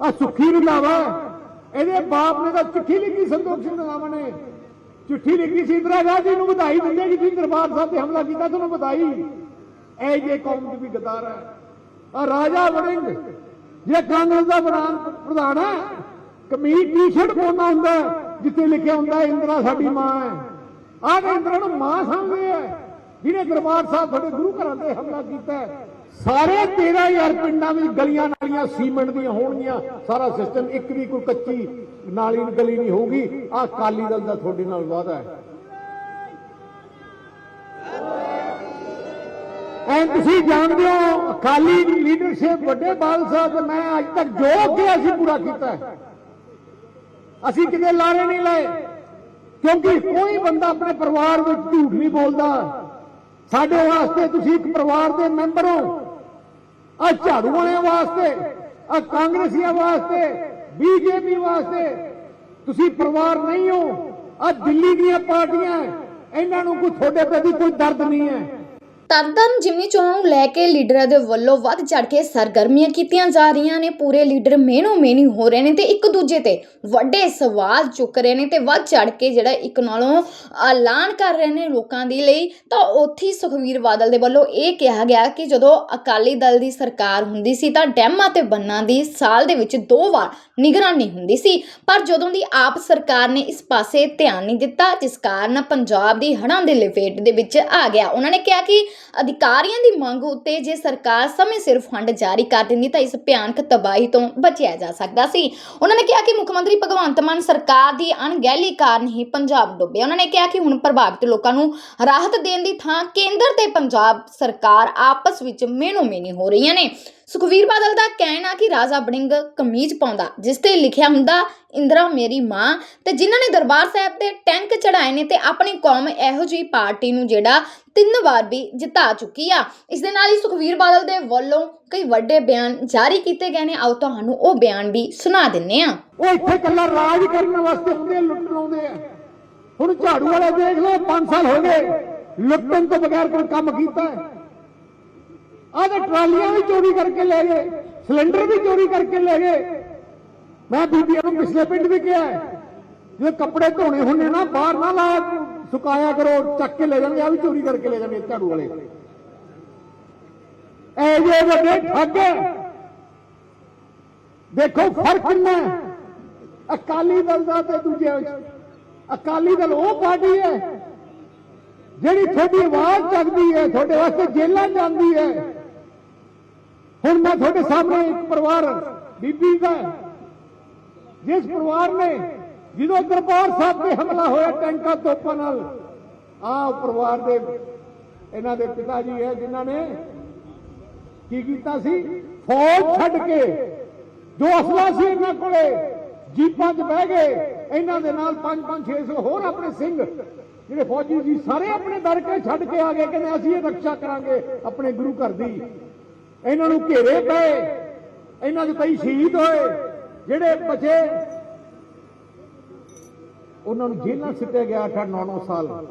ਆ ਸੁੱਖੀ ਰੰਧਾਵਾ ਇਹਦੇ ਬਾਪ ਨੇ ਤਾਂ ਚਿੱਠੀ ਲਿਖੀ ਸੰਤੋਖ ਸਿੰਘ ਰੰਧਾਵਾ ਨੇ। ਚਿੱਠੀ ਲਿਖੀ ਸੀ, ਇੰਦਰਾ ਗਾਂਧੀ ਨੂੰ ਵਧਾਈ ਦਿੰਦੇ ਕਿ ਤੁਸੀਂ ਦਰਬਾਰ ਸਾਹਿਬ ਤੇ ਹਮਲਾ ਕੀਤਾ ਤੁਹਾਨੂੰ ਵਧਾਈ। ਇਹ ਜੇ ਕੌਮ ਦੀ ਵੀ ਗਦਾਰ ਹੈ। ਆ ਰਾਜਾ ਵੜਿੰਗ ਜੇ ਕਾਂਗਰਸ ਦਾ ਪ੍ਰਧਾਨ ਪ੍ਰਧਾਨ ਹੈ, ਕਮੀਜ਼ ਟੀ-ਸ਼ਰਟ ਪਾਉਂਦਾ ਹੁੰਦਾ ਜਿੱਥੇ ਲਿਖਿਆ ਹੁੰਦਾ ਇੰਦਰਾ ਸਾਡੀ ਮਾਂ ਹੈ। ਆਹ ਇੰਦਰਾ ਨੂੰ ਮਾਂ ਸਮਝਦੇ ਆ ਜਿਹਨੇ ਦਰਬਾਰ ਸਾਹਿਬ ਤੁਹਾਡੇ ਗੁਰੂ ਘਰਾਂ ਤੇ ਹਮਲਾ ਕੀਤਾ ਸਾਰੇ 13000 ਪਿੰਡਾਂ ਵਿੱਚ ਗਲੀਆਂ ਨਾਲੀਆਂ ਸੀਮੈਂਟ ਦੀਆਂ ਹੋਣਗੀਆਂ। ਸਾਰਾ ਸਿਸਟਮ ਇੱਕ ਵੀ ਕੋਈ ਕੱਚੀ ਨਾਲੀ, ਗਲੀ ਨਹੀਂ ਹੋਊਗੀ। ਆਹ ਕਾਲੀ ਦਲ ਦਾ ਤੁਹਾਡੇ ਨਾਲ ਵਾਅਦਾ ਹੈ। ਐਂ ਤੁਸੀਂ ਜਾਣਦੇ ਹੋ, ਅਕਾਲੀ ਲੀਡਰਸ਼ਿਪ ਵੱਡੇ ਬਾਲ ਸਾਹਿਬ ਤੇ ਮੈਂ ਅੱਜ ਤੱਕ ਜੋ ਕਿਹਾ ਅਸੀਂ ਪੂਰਾ ਕੀਤਾ ਅਸੀਂ ਕਿਤੇ ਲਾਰੇ ਨਹੀਂ ਲਏ, ਕਿਉਂਕਿ ਕੋਈ ਬੰਦਾ ਆਪਣੇ ਪਰਿਵਾਰ ਵਿੱਚ ਝੂਠ ਨਹੀਂ ਬੋਲਦਾ। ਸਾਡੇ ਵਾਸਤੇ ਤੁਸੀਂ ਇੱਕ ਪਰਿਵਾਰ ਦੇ ਮੈਂਬਰ ਹੋ। ਆ ਝਾੜੂ ਵਾਲਿਆਂ ਵਾਸਤੇ, ਆ ਕਾਂਗਰਸੀਆਂ ਵਾਸਤੇ, ਬੀਜੇਪੀ ਵਾਸਤੇ। ਤੁਸੀਂ ਪਰਿਵਾਰ ਨਹੀਂ ਹੋ, ਆ ਦਿੱਲੀ ਦੀਆਂ ਪਾਰਟੀਆਂ, ਇਹਨਾਂ ਨੂੰ ਕੋਈ ਤੁਹਾਡੇ ਪ੍ਰਤੀ ਕੋਈ ਦਰਦ ਨਹੀਂ ਹੈ। ਤਰਨਤਾਰਨ ਜਿਮਨੀ ਚੋਣਾਂ ਨੂੰ ਲੈ ਕੇ ਲੀਡਰਾਂ ਦੇ ਵੱਲੋਂ ਵੱਧ ਚੜ ਕੇ ਸਰਗਰਮੀਆਂ ਕੀਤੀਆਂ ਜਾ ਰਹੀਆਂ ਨੇ। ਪੂਰੇ ਲੀਡਰ ਮੇਨੋ ਮੇਨੀ ਹੋ ਰਹੇ ਨੇ ਤੇ ਇੱਕ ਦੂਜੇ ਤੇ ਵੱਡੇ ਸਵਾਲ ਚੁੱਕ ਰਹੇ ਨੇ ਤੇ ਵੱਧ ਚੜ ਕੇ ਜਿਹੜਾ ਇੱਕ ਨਾਲੋਂ ਐਲਾਨ ਕਰ ਰਹੇ ਨੇ ਲੋਕਾਂ ਦੇ ਲਈ। ਤਾਂ ਉੱਥੇ ਹੀ ਸੁਖਵੀਰ ਬਾਦਲ ਦੇ ਵੱਲੋਂ ਇਹ ਕਿਹਾ ਗਿਆ ਕਿ ਜਦੋਂ ਅਕਾਲੀ ਦਲ ਦੀ ਸਰਕਾਰ ਹੁੰਦੀ ਸੀ ਤਾਂ ਡੈਮਾਂ ਤੇ ਬੰਨਾਂ ਦੀ ਸਾਲ ਦੇ ਵਿੱਚ ਦੋ ਵਾਰ ਨਿਗਰਾਨੀ ਹੁੰਦੀ ਸੀ। ਪਰ ਜਦੋਂ ਦੀ ਆਪ ਸਰਕਾਰ ਨੇ ਇਸ ਪਾਸੇ ਧਿਆਨ ਨਹੀਂ ਦਿੱਤਾ, ਜਿਸ ਕਾਰਨ ਪੰਜਾਬ ਦੀ ਹੜ੍ਹਾਂ ਦੇ ਲਪੇਟ ਦੇ ਵਿੱਚ ਆ ਗਿਆ। ਉਹਨਾਂ ਨੇ ਕਿਹਾ ਕਿ ਅਧਿਕਾਰੀਆਂ ਦੀ ਮੰਗ ਉੱਤੇ ਜੇ ਸਰਕਾਰ ਸਮੇਂ ਸਿਰ ਫੰਡ ਜਾਰੀ ਕਰ ਦਿੰਦੀ ਤਾਂ ਇਸ ਭਿਆਨਕ ਤਬਾਹੀ ਤੋਂ ਬਚਿਆ ਜਾ ਸਕਦਾ ਸੀ। ਉਹਨਾਂ ਨੇ ਕਿਹਾ ਕਿ ਮੁੱਖ ਮੰਤਰੀ ਭਗਵੰਤ ਮਾਨ ਸਰਕਾਰ ਦੀ ਅਣਗਹਿਲੀ ਕਾਰਨ ਹੀ ਪੰਜਾਬ ਡੁੱਬਿਆ ਉਹਨਾਂ ਨੇ ਕਿਹਾ ਕਿ ਹੁਣ ਪ੍ਰਭਾਵਿਤ ਲੋਕਾਂ ਨੂੰ ਰਾਹਤ ਦੇਣ ਦੀ ਥਾਂ ਕੇਂਦਰ ਤੇ ਪੰਜਾਬ ਸਰਕਾਰ ਆਪਸ ਵਿੱਚ ਮੇਨੋ ਮੇਨੀ ਹੋ ਰਹੀਆਂ ਨੇ। ਸੁਖਵੀਰ ਬਾਦਲ ਦਾ ਕਹਿਣਾ ਕਿ ਰਾਜਾ ਬੜਿੰਗ ਕਮੀਜ਼ ਪਾਉਂਦਾ, ਜਿਸ ਤੇ ਲਿਖਿਆ ਹੁੰਦਾ, ਇੰਦਰਾ ਮੇਰੀ ਮਾਂ। ਤੇ ਜਿਨ੍ਹਾਂ ਨੇ ਦਰਬਾਰ ਸਾਹਿਬ ਤੇ ਟੈਂਕ ਚੜਾਏ ਨੇ ਤੇ ਆਪਣੀ ਕੌਮ ਇਹੋ ਜਿਹੀ ਪਾਰਟੀ ਨੂੰ ਜਿਹੜਾ ਤਿੰਨ ਵਾਰ ਵੀ ਜਿਤਾ ਚੁੱਕੀ ਆ। ਇਸ ਦੇ ਨਾਲ ਹੀ ਸੁਖਵੀਰ ਬਾਦਲ ਦੇ ਵੱਲੋਂ ਕਈ ਵੱਡੇ ਬਿਆਨ ਜਾਰੀ ਕੀਤੇ ਗਏ ਨੇ। ਆਓ ਤੁਹਾਨੂੰ ਉਹ ਬਿਆਨ ਵੀ ਸੁਣਾ ਦਿੰਨੇ ਆ। ਉਹ ਇੱਥੇ ਕੱਲਾ ਰਾਜ ਕਰਨ ਵਾਸਤੇ ਆਉਂਦੇ ਲੁੱਟਣ ਆਉਂਦੇ ਆ। ਹੁਣ ਝਾੜੂ ਵਾਲੇ ਦੇਖ ਲਓ 5 ਸਾਲ ਹੋ ਗਏ, ਲੁੱਟਣ ਤੋਂ ਬਗੈਰ ਕੋਈ ਕੰਮ ਕੀਤਾ ਹੈ। ਆਹ ਤੇ ਟਰਾਲੀਆਂ ਵੀ ਚੋਰੀ ਕਰਕੇ ਲੈ ਗਏ, ਸਿਲੰਡਰ ਵੀ ਚੋਰੀ ਕਰਕੇ ਲੈ ਗਏ। ਮੈਂ ਬੀਬੀਆਂ ਨੂੰ ਪਿਛਲੇ ਪਿੰਡ ਵੀ ਕਿਹਾ ਜੇ ਕੱਪੜੇ ਧੋਣੇ ਹੁੰਦੇ ਨਾ, ਬਾਹਰ ਨਾ ਲਾ, ਸੁਕਾਇਆ ਕਰੋ, ਚੱਕ ਕੇ ਲੈ ਜਾਂਦੇ ਆ ਵੀ ਚੋਰੀ ਕਰਕੇ ਲੈ ਜਾਂਦੇ ਝਾੜੂ ਵਾਲੇ। ਐ ਜੇ ਵੱਡੇ ਠੱਗ ਦੇਖੋ ਫ਼ਰਕ ਕਿੰਨਾ ਅਕਾਲੀ ਦਲ ਦਾ ਤੇ ਦੂਜੇ ਅਕਾਲੀ ਦਲ ਉਹ ਪਾਰਟੀ ਹੈ, ਜਿਹੜੀ ਤੁਹਾਡੀ ਆਵਾਜ਼ ਚੱਕਦੀ ਹੈ, ਤੁਹਾਡੇ ਵਾਸਤੇ ਜੇਲਾਂ ਜਾਂਦੀ ਹੈ। ਹੁਣ ਮੈਂ ਤੁਹਾਡੇ ਸਾਹਮਣੇ ਇੱਕ ਪਰਿਵਾਰ, ਬੀਬੀ ਦਾ, ਜਿਸ ਪਰਿਵਾਰ ਨੇ ਜਦੋਂ ਦਰਬਾਰ ਸਾਹਿਬ ਤੇ ਹਮਲਾ ਹੋਇਆ ਟੈਂਕਾਂ ਤੋਪਾਂ ਨਾਲ ਆ ਪਰਿਵਾਰ ਦੇ ਇਹਨਾਂ ਦੇ ਪਿਤਾ ਜੀ ਹੈ, ਜਿਨ੍ਹਾਂ ਨੇ ਕੀ ਕੀਤਾ ਸੀ? ਫੌਜ ਛੱਡ ਕੇ, ਜੋ ਅਸਲਾ ਸੀ ਇਹਨਾਂ ਕੋਲੇ ਜੀਪਾਂ 'ਚ ਬਹਿ ਗਏ, ਇਹਨਾਂ ਦੇ ਨਾਲ 5-5 600 ਹੋਰ ਆਪਣੇ ਸਿੰਘ, ਜਿਹੜੇ ਫੌਜੀ ਸੀ, ਸਾਰੇ ਆਪਣੇ ਦਰ ਕੇ ਛੱਡ ਕੇ ਆ ਗਏ, ਕਹਿੰਦੇ ਅਸੀਂ ਇਹ ਰੱਖਿਆ ਕਰਾਂਗੇ ਆਪਣੇ ਗੁਰੂ ਘਰ ਦੀ। ਇਹਨਾਂ ਨੂੰ ਘੇਰੇ ਪਏ। ਇਹਨਾਂ ਦੇ ਕਈ ਸ਼ਹੀਦ ਹੋਏ। ਜਿਹੜੇ ਬਚੇ, ਉਹਨਾਂ ਨੂੰ ਜੇਲ੍ਹਾਂ ਸਿੱਟਿਆ ਗਿਆ 8-9 ਸਾਲ।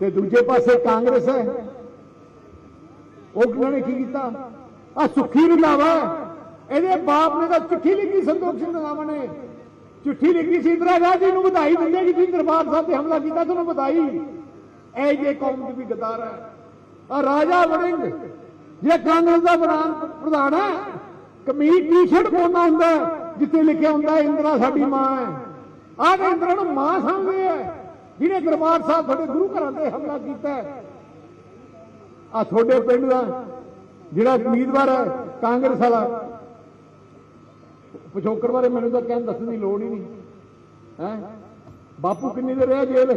ਤੇ ਦੂਜੇ ਪਾਸੇ ਕਾਂਗਰਸ ਹੈ। ਉਹ ਨੇ ਕੀ ਕੀਤਾ? ਆ ਸੁੱਖੀ ਰੰਧਾਵਾ ਇਹਦੇ ਬਾਪ ਨੇ ਤਾਂ ਚਿੱਠੀ ਲਿਖੀ, ਸੰਤੋਖ ਸਿੰਘ ਰੰਧਾਵਾ ਨੇ। ਚਿੱਠੀ ਲਿਖੀ ਸੀ, ਇੰਦਰਾ ਗਾਂਧੀ ਨੂੰ ਵਧਾਈ ਦਿੰਦੇ ਕਿ ਤੁਸੀਂ ਦਰਬਾਰ ਸਾਹਿਬ ਤੇ ਹਮਲਾ ਕੀਤਾ ਤੁਹਾਨੂੰ ਵਧਾਈ। ਇਹ ਜੇ ਕੌਮ ਦੀ ਵੀ ਗਦਾਰ ਹੈ। ਆ ਰਾਜਾ ਵੜਿੰਗ ਜੇ ਕਾਂਗਰਸ ਦਾ ਪ੍ਰਧਾਨ ਪ੍ਰਧਾਨ ਹੈ, ਕਮੀਜ਼ ਟੀ-ਸ਼ਰਟ ਪਾਉਂਦਾ ਹੁੰਦਾ ਜਿੱਥੇ ਲਿਖਿਆ ਹੁੰਦਾ ਇੰਦਰਾ ਸਾਡੀ ਮਾਂ ਹੈ। ਆਹ ਤੇ ਇੰਦਰਾ ਨੂੰ ਮਾਂ ਸਮਝਦੇ ਆ। ਜਿਹਨੇ ਦਰਬਾਰ ਸਾਹਿਬ ਤੁਹਾਡੇ ਗੁਰੂ ਘਰਾਂ ਤੇ ਹਮਲਾ ਕੀਤਾ ਹੈ। ਆ ਤੁਹਾਡੇ ਪਿੰਡ ਦਾ ਜਿਹੜਾ ਉਮੀਦਵਾਰ ਹੈ, ਕਾਂਗਰਸ ਵਾਲਾ। ਪਿਛੋਕੜ ਬਾਰੇ ਮੈਨੂੰ ਤਾਂ ਕਹਿਣ ਦੱਸਣ ਦੀ ਲੋੜ ਹੀ ਨਹੀਂ। ਹੈ? ਬਾਪੂ ਕਿੰਨੀ ਦੇਰ ਰਿਹਾ ਜੇਲ੍ਹ?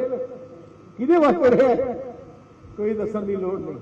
ਕਿਹਦੇ ਵਾਸਤੇ ਰਿਹਾ? ਕੋਈ ਦੱਸਣ ਦੀ ਲੋੜ ਨਹੀਂ।